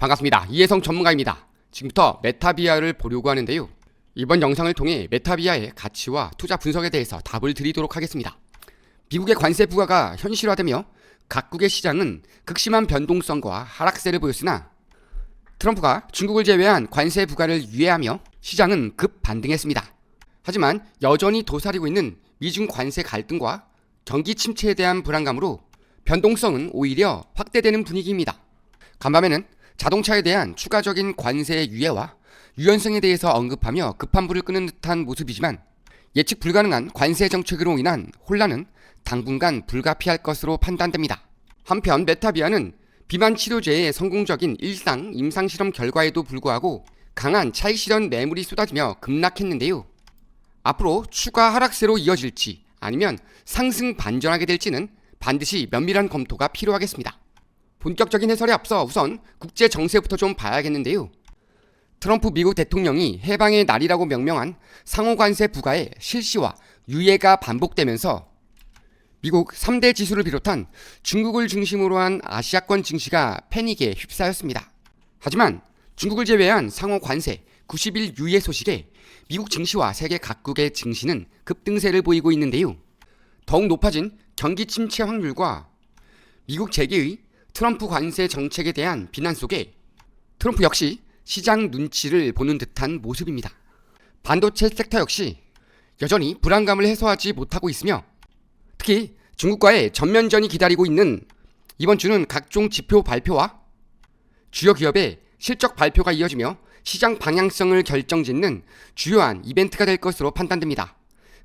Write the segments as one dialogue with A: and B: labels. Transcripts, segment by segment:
A: 반갑습니다. 이혜성 전문가입니다. 지금부터 메타비아를 보려고 하는데요. 이번 영상을 통해 메타비아의 가치와 투자 분석에 대해서 답을 드리도록 하겠습니다. 미국의 관세 부과가 현실화되며 각국의 시장은 극심한 변동성과 하락세를 보였으나 트럼프가 중국을 제외한 관세 부과를 유예하며 시장은 급 반등했습니다. 하지만 여전히 도사리고 있는 미중 관세 갈등과 경기 침체에 대한 불안감으로 변동성은 오히려 확대되는 분위기입니다. 간밤에는 자동차에 대한 추가적인 관세 유예와 유연성에 대해서 언급하며 급한 불을 끄는 듯한 모습이지만 예측 불가능한 관세 정책으로 인한 혼란은 당분간 불가피할 것으로 판단됩니다. 한편 메타비아는 비만 치료제의 성공적인 일상 임상 실험 결과에도 불구하고 강한 차익 실현 매물이 쏟아지며 급락했는데요. 앞으로 추가 하락세로 이어질지 아니면 상승 반전하게 될지는 반드시 면밀한 검토가 필요하겠습니다. 본격적인 해설에 앞서 우선 국제 정세부터 좀 봐야겠는데요. 트럼프 미국 대통령이 해방의 날이라고 명명한 상호 관세 부과의 실시와 유예가 반복되면서 미국 3대 지수를 비롯한 중국을 중심으로 한 아시아권 증시가 패닉에 휩싸였습니다. 하지만 중국을 제외한 상호 관세 90일 유예 소식에 미국 증시와 세계 각국의 증시는 급등세를 보이고 있는데요. 더욱 높아진 경기 침체 확률과 미국 재계의 트럼프 관세 정책에 대한 비난 속에 트럼프 역시 시장 눈치를 보는 듯한 모습입니다. 반도체 섹터 역시 여전히 불안감을 해소하지 못하고 있으며 특히 중국과의 전면전이 기다리고 있는 이번 주는 각종 지표 발표와 주요 기업의 실적 발표가 이어지며 시장 방향성을 결정짓는 주요한 이벤트가 될 것으로 판단됩니다.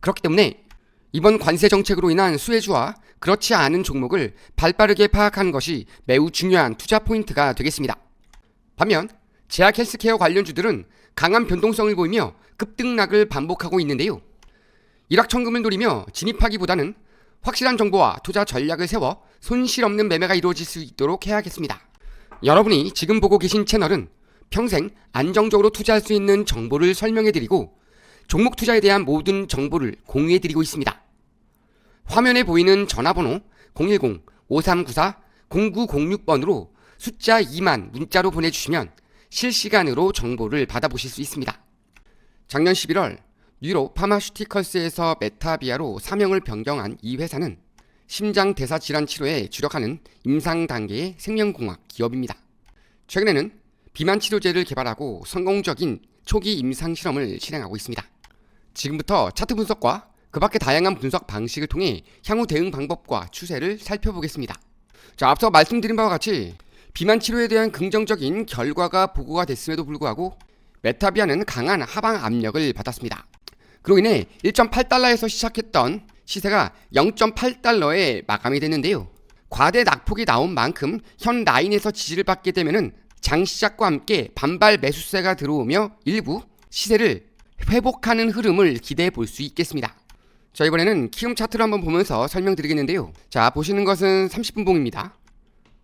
A: 그렇기 때문에 이번 관세 정책으로 인한 수혜주와 그렇지 않은 종목을 발빠르게 파악하는 것이 매우 중요한 투자 포인트가 되겠습니다. 반면 제약 헬스케어 관련주들은 강한 변동성을 보이며 급등락을 반복하고 있는데요. 일확천금을 노리며 진입하기보다는 확실한 정보와 투자 전략을 세워 손실 없는 매매가 이루어질 수 있도록 해야겠습니다. 여러분이 지금 보고 계신 채널은 평생 안정적으로 투자할 수 있는 정보를 설명해드리고 종목 투자에 대한 모든 정보를 공유해드리고 있습니다. 화면에 보이는 전화번호 010-5394-0906번으로 숫자 2만 문자로 보내주시면 실시간으로 정보를 받아보실 수 있습니다. 작년 11월 뉴로 파마슈티컬스에서 메타비아로 사명을 변경한 이 회사는 심장 대사 질환 치료에 주력하는 임상 단계의 생명공학 기업입니다. 최근에는 비만 치료제를 개발하고 성공적인 초기 임상 실험을 실행하고 있습니다. 지금부터 차트 분석과 그 밖의 다양한 분석 방식을 통해 향후 대응 방법과 추세를 살펴보겠습니다. 자, 앞서 말씀드린 바와 같이 비만 치료에 대한 긍정적인 결과가 보고가 됐음에도 불구하고 메타비아는 강한 하방 압력을 받았습니다. 그로 인해 1.8달러에서 시작했던 시세가 0.8달러에 마감이 됐는데요. 과대 낙폭이 나온 만큼 현 라인에서 지지를 받게 되면은 장 시작과 함께 반발 매수세가 들어오며 일부 시세를 회복하는 흐름을 기대해 볼 수 있겠습니다. 자, 이번에는 키움 차트를 한번 보면서 설명드리겠는데요. 자, 보시는 것은 30분 봉입니다.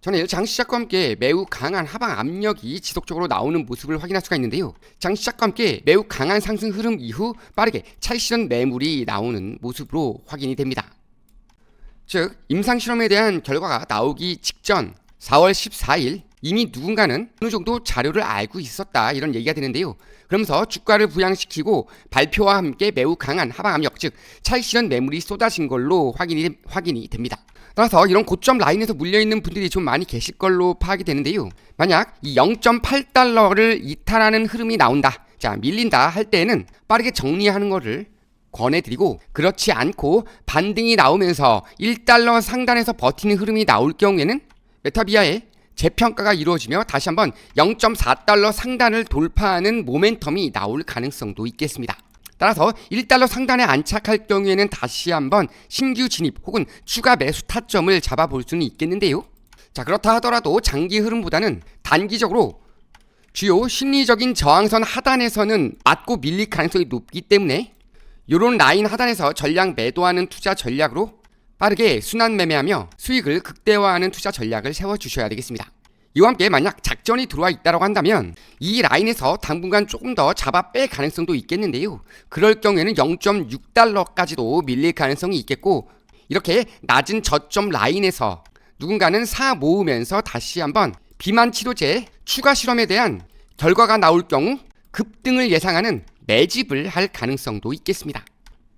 A: 전일 장 시작과 함께 매우 강한 하방 압력이 지속적으로 나오는 모습을 확인할 수가 있는데요. 장 시작과 함께 매우 강한 상승 흐름 이후 빠르게 차익 실현 매물이 나오는 모습으로 확인이 됩니다. 즉 임상 실험에 대한 결과가 나오기 직전 4월 14일 이미 누군가는 어느 정도 자료를 알고 있었다 이런 얘기가 되는데요. 그러면서 주가를 부양시키고 발표와 함께 매우 강한 하방 압력 즉 차익 실현 매물이 쏟아진 걸로 확인이 확인이 됩니다. 따라서 이런 고점 라인에서 물려 있는 분들이 좀 많이 계실 걸로 파악이 되는데요. 만약 이 0.8달러를 이탈하는 흐름이 나온다. 자, 밀린다 할 때에는 빠르게 정리하는 거를 권해드리고 그렇지 않고 반등이 나오면서 1달러 상단에서 버티는 흐름이 나올 경우에는 메타비아의 재평가가 이루어지며 다시 한번 0.4달러 상단을 돌파하는 모멘텀이 나올 가능성도 있겠습니다. 따라서 1달러 상단에 안착할 경우에는 다시 한번 신규 진입 혹은 추가 매수 타점을 잡아볼 수는 있겠는데요. 자, 그렇다 하더라도 장기 흐름보다는 단기적으로 주요 심리적인 저항선 하단에서는 맞고 밀릴 가능성이 높기 때문에 이런 라인 하단에서 전량 매도하는 투자 전략으로 빠르게 순환 매매하며 수익을 극대화하는 투자 전략을 세워 주셔야 되겠습니다. 이와 함께 만약 작전이 들어와 있다고 한다면 이 라인에서 당분간 조금 더 잡아 뺄 가능성도 있겠는데요. 그럴 경우에는 0.6달러까지도 밀릴 가능성이 있겠고 이렇게 낮은 저점 라인에서 누군가는 사 모으면서 다시 한번 비만 치료제 추가 실험에 대한 결과가 나올 경우 급등을 예상하는 매집을 할 가능성도 있겠습니다.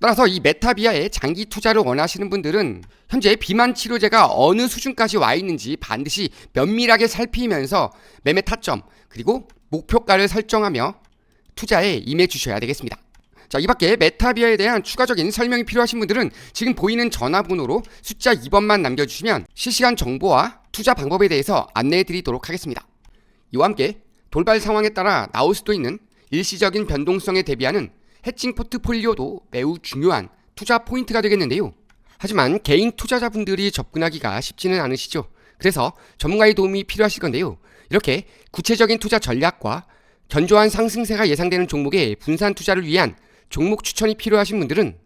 A: 따라서 이 메타비아에 장기 투자를 원하시는 분들은 현재 비만 치료제가 어느 수준까지 와 있는지 반드시 면밀하게 살피면서 매매 타점 그리고 목표가를 설정하며 투자에 임해 주셔야 되겠습니다. 자, 이 밖에 메타비아에 대한 추가적인 설명이 필요하신 분들은 지금 보이는 전화번호로 숫자 2번만 남겨주시면 실시간 정보와 투자 방법에 대해서 안내해 드리도록 하겠습니다. 이와 함께 돌발 상황에 따라 나올 수도 있는 일시적인 변동성에 대비하는 해칭 포트폴리오도 매우 중요한 투자 포인트가 되겠는데요. 하지만 개인 투자자분들이 접근하기가 쉽지는 않으시죠. 그래서 전문가의 도움이 필요하실 건데요. 이렇게 구체적인 투자 전략과 견조한 상승세가 예상되는 종목의 분산 투자를 위한 종목 추천이 필요하신 분들은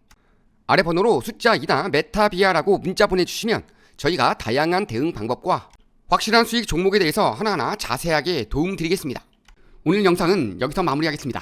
A: 아래 번호로 숫자 2나 메타비아라고 문자 보내주시면 저희가 다양한 대응 방법과 확실한 수익 종목에 대해서 하나하나 자세하게 도움드리겠습니다. 오늘 영상은 여기서 마무리하겠습니다.